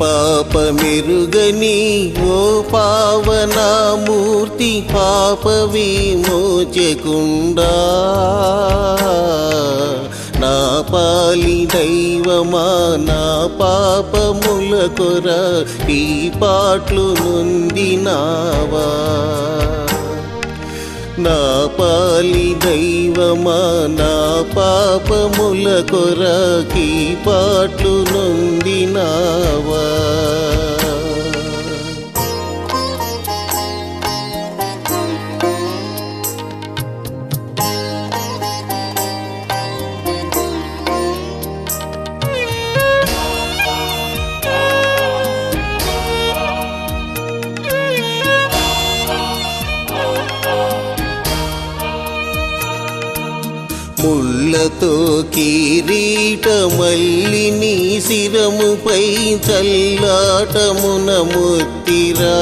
పాప మెరుగని ఓ పావనామూర్తి పాప విమోచకుండా నా పాలి దైవమా నా పాపముల కొర ఈ పాటలు నొందినావా? నా పాలి దైవమా నా పాపముల కొరకి పాటలు నొందినావా? ముళ్ళతో కిరీట మల్లి నీ శిరముపై చల్లాటమున ముత్తిరా.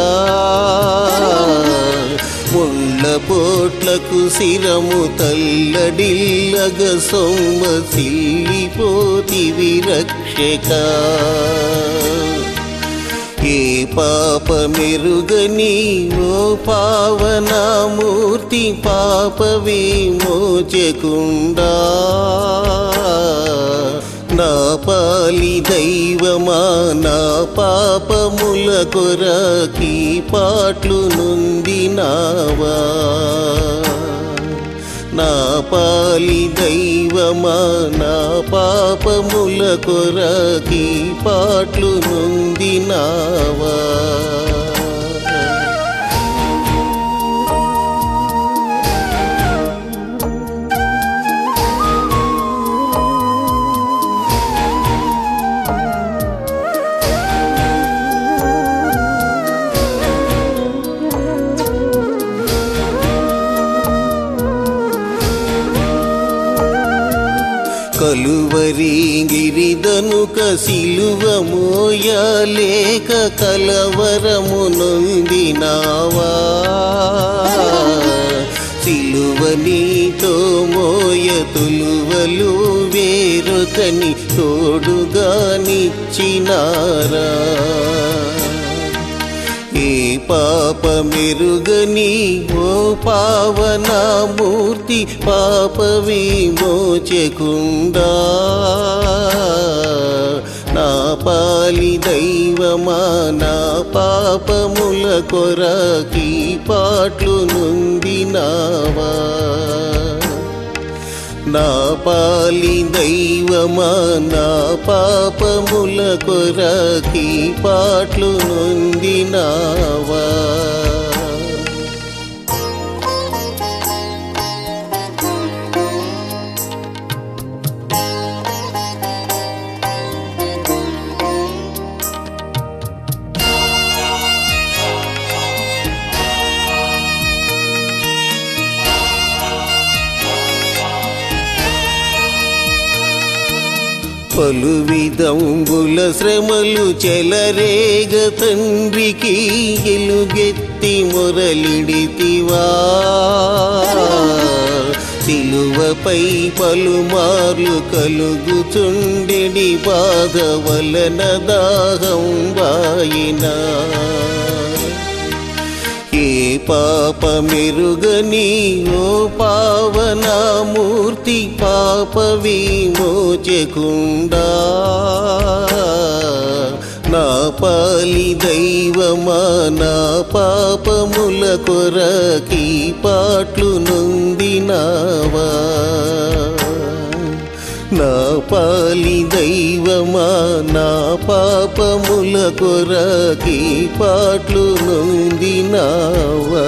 ముళ్ళ పోట్లకు శిరము తల్లడిల్లగ సొమ్మ సిల్లిపోతి విరక్షక ఏ పాప మెరుగని ఓ పావనామూర్తి పాప విమోచకుండా నా పాలి దైవమా నా పాపముల కొరకి పాటలు నొందినావా. నా పాలి దైవమా నా పాపముల కొరకి పాటలు నొందినావా. కలువరి కసిలువ సిలువ మోయలేక కలవరము నొందినావా సిలువ నీతో మోయ తులువలు వేరొకని తోడుగా నిచ్చినారా ఏ పాప మెరుగని ఓ పావనామూర్తి పాప విమోచకుండా నా పాలి దైవమా నా పాపముల కొరకి పాటలు నుండినావా నా పాలి దైవమా నా పాపముల కొరకి పాటలు నొందినావా? పలు విధంబుల శ్రమలు చెలరేగ తండ్రికి ఎలుగెత్తి మొరలిడితివా సిలువపై పలుమార్లు కలుగుచుండెడి బాధ వలన దాహం వాయినా. ఏ పాప మెరుగని ఓ పావనామూర్తి పాప విమోచకుండా. నా పాలి దైవమా నా పాపముల కొరకి పాట్లు నొందినావా. నా పాలి దైవమా నా పాపముల కొరకి పాటలు నొందినావా?